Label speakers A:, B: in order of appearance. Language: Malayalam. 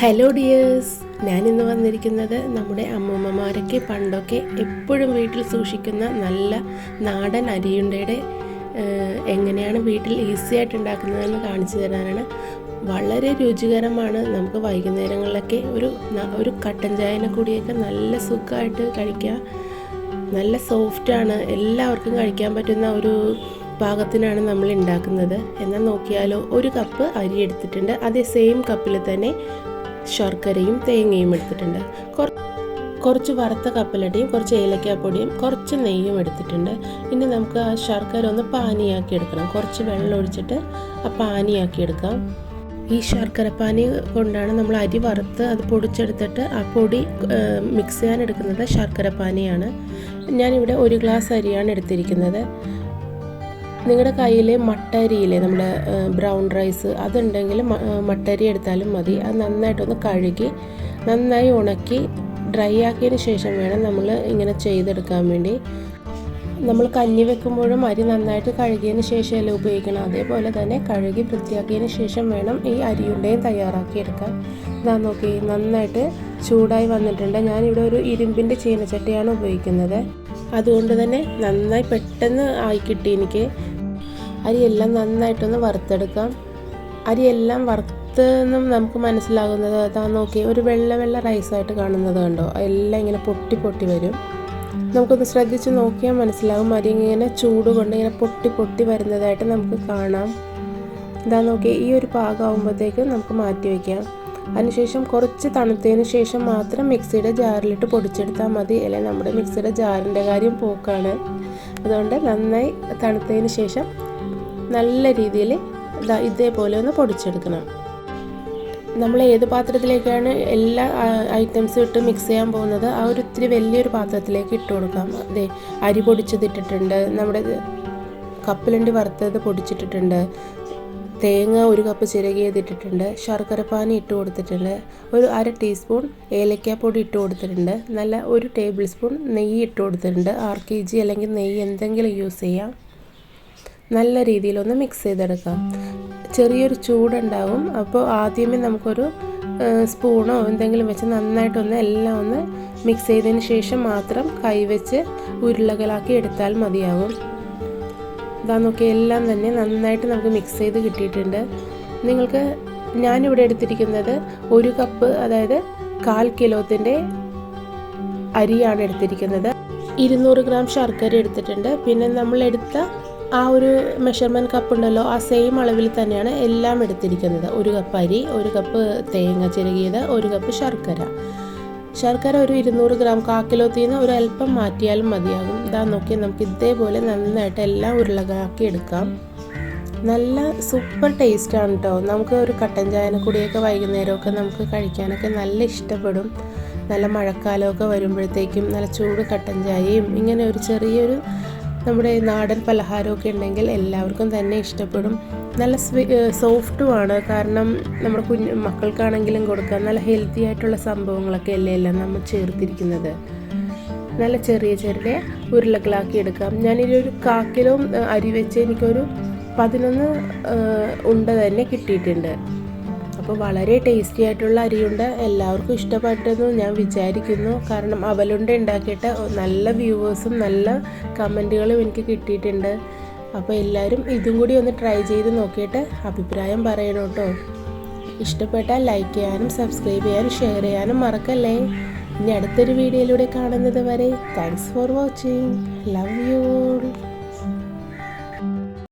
A: ഹലോ ഡിയേഴ്സ് ഞാനിന്ന് വന്നിരിക്കുന്നത് നമ്മുടെ അമ്മൂമ്മമാരൊക്കെ പണ്ടൊക്കെ എപ്പോഴും വീട്ടിൽ സൂക്ഷിക്കുന്ന നല്ല നാടൻ അരിയുണ്ടയുടെ എങ്ങനെയാണ് വീട്ടിൽ ഈസി ആയിട്ട് ഉണ്ടാക്കുന്നതെന്ന് കാണിച്ചു തരാനാണ്. വളരെ രുചികരമാണ്. നമുക്ക് വൈകുന്നേരങ്ങളിലൊക്കെ ഒരു ഒരു കട്ടൻ ചായനെ കൂടിയൊക്കെ നല്ല സുഖമായിട്ട് കഴിക്കാം നല്ല സോഫ്റ്റാണ് എല്ലാവർക്കും കഴിക്കാൻ പറ്റുന്ന ഒരു പാകത്തിനാണ് നമ്മൾ ഉണ്ടാക്കുന്നത്. എന്നാൽ നോക്കിയാലോ ഒരു കപ്പ് അരി എടുത്തിട്ടുണ്ട്. അതേ സെയിം കപ്പിൽ തന്നെ ശർക്കരയും തേങ്ങയും എടുത്തിട്ടുണ്ട്. കുറ- കുറച്ച് വറുത്ത കപ്പലടിയും കുറച്ച് ഏലക്കാപ്പൊടിയും കുറച്ച് നെയ്യും എടുത്തിട്ടുണ്ട്. ഇനി നമുക്ക് ആ ശർക്കര ഒന്ന് പാനിയാക്കി എടുക്കണം. കുറച്ച് വെള്ളം ഒഴിച്ചിട്ട് ആ പാനിയാക്കി എടുക്കാം. ഈ ശർക്കര പാനി കൊണ്ടാണ് നമ്മൾ അരി വറുത്ത് അത് പൊടിച്ചെടുത്തിട്ട് ആ പൊടി മിക്സ് ചെയ്യാൻ എടുക്കുന്നത് ശർക്കര പാനിയാണ്. ഞാനിവിടെ ഒരു ഗ്ലാസ് അരിയാണ് എടുത്തിരിക്കുന്നത്. നിങ്ങളുടെ കയ്യിൽ മട്ടരിയില്ലേ? നമ്മുടെ ബ്രൗൺ റൈസ് അതുണ്ടെങ്കിൽ മ- ഏ, മട്ട അരി എടുത്താലും മതി. അത് നന്നായിട്ടൊന്ന് കഴുകി നന്നായി ഉണക്കി ഡ്രൈ ആക്കിയതിന് ശേഷം വേണം നമ്മൾ ഇങ്ങനെ ചെയ്തെടുക്കാൻ വേണ്ടി. നമ്മൾ കഞ്ഞി വെക്കുമ്പോഴും അരി നന്നായിട്ട് കഴുകിയതിന് ശേഷമല്ലേ ഉപയോഗിക്കണം? അതേപോലെ തന്നെ കഴുകി വൃത്തിയാക്കിയതിന് ശേഷം വേണം ഈ അരിയുണ്ടയും തയ്യാറാക്കിയെടുക്കാൻ. ഇതാ നോക്കി നന്നായിട്ട് ചൂടായി വന്നിട്ടുണ്ട്. ഞാനിവിടെ ഒരു ഇരുമ്പിന്റെ ചീനച്ചട്ടിയാണ് ഉപയോഗിക്കുന്നത്. അതുകൊണ്ട് തന്നെ നന്നായി പെട്ടെന്ന് ആയി കിട്ടി എനിക്ക്. അരിയെല്ലാം നന്നായിട്ടൊന്ന് വറുത്തെടുക്കാം. അരിയെല്ലാം വറുത്തെന്നും നമുക്ക് മനസ്സിലാകുന്നത് അതാ നോക്കി ഒരു വെള്ള വെള്ള റൈസായിട്ട് കാണുന്നത് കണ്ടോ? എല്ലാം ഇങ്ങനെ പൊട്ടി പൊട്ടി വരും. നമുക്കൊന്ന് ശ്രദ്ധിച്ച് നോക്കിയാൽ മനസ്സിലാകും അരി ഇങ്ങനെ ചൂട് കൊണ്ട് ഇങ്ങനെ പൊട്ടി പൊട്ടി വരുന്നതായിട്ട് നമുക്ക് കാണാം. ഇതാ നോക്കി ഈ ഒരു പാകമാകുമ്പോഴത്തേക്കും നമുക്ക് മാറ്റി വയ്ക്കാം. അതിനുശേഷം കുറച്ച് തണുത്തതിന് ശേഷം മാത്രം മിക്സിയുടെ ജാറിലിട്ട് പൊടിച്ചെടുത്താൽ മതി. അല്ലെങ്കിൽ നമ്മുടെ മിക്സിയുടെ ജാറിന്റെ കാര്യം പോക്കാണ്. അതുകൊണ്ട് നന്നായി തണുത്തതിന് ശേഷം നല്ല രീതിയിൽ ഇതാ ഇതേപോലെ ഒന്ന് പൊടിച്ചെടുക്കണം. നമ്മൾ ഏത് പാത്രത്തിലേക്കാണ് എല്ലാ ഐറ്റംസും ഇട്ട് മിക്സ് ചെയ്യാൻ പോകുന്നത് ആ ഒരു ഇത്തിരി വലിയൊരു പാത്രത്തിലേക്ക് ഇട്ട് കൊടുക്കാം. അതെ അരി പൊടിച്ചത് ഇട്ടിട്ടുണ്ട് നമ്മുടെ കപ്പലണ്ടി വറുത്തത് പൊടിച്ചിട്ടിട്ടുണ്ട് തേങ്ങ ഒരു കപ്പ് ചിരകിയതിട്ടിട്ടുണ്ട് ഇട്ടിട്ടുണ്ട് ശർക്കര പാനി ഇട്ട് കൊടുത്തിട്ടുണ്ട് ഒരു അര ടീസ്പൂൺ ഏലക്കാപ്പൊടി ഇട്ട് കൊടുത്തിട്ടുണ്ട് നല്ല ഒരു ടേബിൾ സ്പൂൺ നെയ്യ് ഇട്ട് കൊടുത്തിട്ടുണ്ട് ആർ കെ ജി അല്ലെങ്കിൽ നെയ്യ് എന്തെങ്കിലും യൂസ് ചെയ്യാം. നല്ല രീതിയിലൊന്ന് മിക്സ് ചെയ്തെടുക്കാം. ചെറിയൊരു ചൂടുണ്ടാവും. അപ്പോൾ ആദ്യമേ നമുക്കൊരു സ്പൂണോ എന്തെങ്കിലും വെച്ച് നന്നായിട്ടൊന്ന് എല്ലാം ഒന്ന് മിക്സ് ചെയ്തതിന് ശേഷം മാത്രം കൈവച്ച് ഉരുളകളാക്കി എടുത്താൽ മതിയാകും ഇതാ നോക്കി എല്ലാം തന്നെ നന്നായിട്ട് നമുക്ക് മിക്സ് ചെയ്ത് കിട്ടിയിട്ടുണ്ട്. നിങ്ങൾക്ക് ഞാനിവിടെ എടുത്തിരിക്കുന്നത് ഒരു കപ്പ് അതായത് കാൽ കിലോത്തിന്റെ അരിയാണ് എടുത്തിരിക്കുന്നത്. ഇരുന്നൂറ് ഗ്രാം ശർക്കര എടുത്തിട്ടുണ്ട്. പിന്നെ നമ്മൾ എടുത്ത ആ ഒരു മെഷർമെന്റ് കപ്പ് ഉണ്ടല്ലോ ആ സെയിം അളവിൽ തന്നെയാണ് എല്ലാം എടുത്തിരിക്കുന്നത്. ഒരു കപ്പ് അരി ഒരു കപ്പ് തേങ്ങ ചിരകിയത് ഒരു കപ്പ് ശർക്കര. ശർക്കര ഒരു ഇരുന്നൂറ് ഗ്രാം കാക്കിലോത്തിൽ നിന്ന് അല്പം മാറ്റിയാലും മതിയാകും. ഇതാ നോക്കിയാൽ നമുക്ക് ഇതേപോലെ നന്നായിട്ട് എല്ലാം ഉരുളകാക്കി എടുക്കാം. നല്ല സൂപ്പർ ടേസ്റ്റാണ് കേട്ടോ നമുക്ക് ഒരു കട്ടൻ ചായനെ കൂടിയൊക്കെ വൈകുന്നേരമൊക്കെ നമുക്ക് കഴിക്കാനൊക്കെ നല്ല ഇഷ്ടപ്പെടും. നല്ല മഴക്കാലമൊക്കെ വരുമ്പോഴത്തേക്കും നല്ല ചൂട് കട്ടൻ ചായയും ഇങ്ങനെ ഒരു ചെറിയൊരു നമ്മുടെ നാടൻ പലഹാരമൊക്കെ ഉണ്ടെങ്കിൽ എല്ലാവർക്കും തന്നെ ഇഷ്ടപ്പെടും. നല്ല സ്വീ സോഫ്റ്റുമാണ്. കാരണം നമ്മുടെ കുഞ്ഞ് മക്കൾക്കാണെങ്കിലും കൊടുക്കാം നല്ല ഹെൽത്തി ആയിട്ടുള്ള സംഭവങ്ങളൊക്കെ അല്ലേ എല്ലാം നമ്മൾ ചേർത്തിരിക്കുന്നത്. നല്ല ചെറിയ ചെറിയ ഉരുളകളാക്കി എടുക്കാം. ഞാനിതൊരു കാക്കിലും അരി വെച്ച് എനിക്കൊരു പതിനൊന്ന് ഉണ്ട തന്നെ കിട്ടിയിട്ടുണ്ട്. അപ്പോൾ വളരെ ടേസ്റ്റി ആയിട്ടുള്ള അരിയുണ്ട. എല്ലാവർക്കും ഇഷ്ടപ്പെട്ടെന്ന് ഞാൻ വിചാരിക്കുന്നു. കാരണം അവലുണ്ട ഉണ്ടാക്കിയിട്ട് നല്ല വ്യൂവേഴ്സും നല്ല കമന്റുകളും എനിക്ക് കിട്ടിയിട്ടുണ്ട്. അപ്പോൾ എല്ലാവരും ഇതും കൂടി ഒന്ന് ട്രൈ ചെയ്ത് നോക്കിയിട്ട് അഭിപ്രായം പറയണം കേട്ടോ. ഇഷ്ടപ്പെട്ടാൽ ലൈക്ക് ചെയ്യാനും സബ്സ്ക്രൈബ് ചെയ്യാനും ഷെയർ ചെയ്യാനും മറക്കല്ലേ? ഇനി അടുത്തൊരു വീഡിയോയിലൂടെ കാണുന്നത് വരെ thanks for watching love you